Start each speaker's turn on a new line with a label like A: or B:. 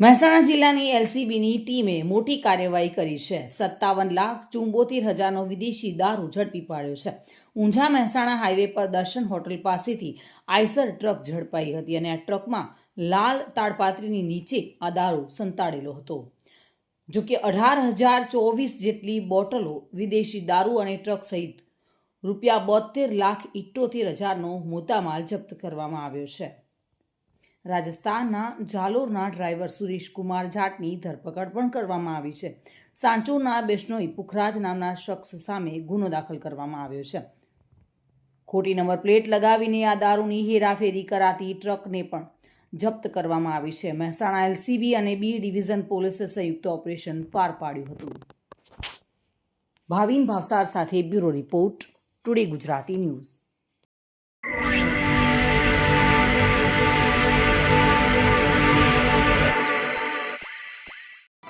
A: મહેસાણા જિલ્લાની એલસીબીની ટીમે મોટી કાર્યવાહી કરી છે. સત્તાવન લાખ ચુંબોતેર હજારનો વિદેશી દારૂ ઝડપી પાડ્યો છે. ઊંઝા મહેસાણા હાઈવે પર દર્શન હોટલ પાસેથી આઈસર ટ્રક ઝડપાઈ હતી અને આ ટ્રકમાં લાલ તાડપાત્રીની નીચે આ દારૂ સંતાડેલો હતો. જો કે અઢાર હજાર ચોવીસ જેટલી બોટલો વિદેશી દારૂ અને ટ્રક સહિત રૂપિયા બોતેર લાખ ઇઠ્ઠોતેર હજારનો મુદ્દામાલ જપ્ત કરવામાં આવ્યો છે. રાજસ્થાનના જાલોરના ડ્રાઈવર સુરેશ કુમાર જાટની ધરપકડ પણ કરવામાં આવી છે. સાંચોરના બેશનોઈ પુખરાજ નામના શખ્સ સામે ગુનો દાખલ કરવામાં આવ્યો છે. ખોટી નંબર પ્લેટ લગાવીને આ દારૂની હેરાફેરી કરાતી ટ્રકને પણ જપ્ત કરવામાં આવી છે. મહેસાણા એલસીબી અને બી ડિવિઝન પોલીસે સંયુક્ત ઓપરેશન પાર પાડ્યું હતું. ભાવિન ભાવસાર સાથે bureau report, today Gujarati news.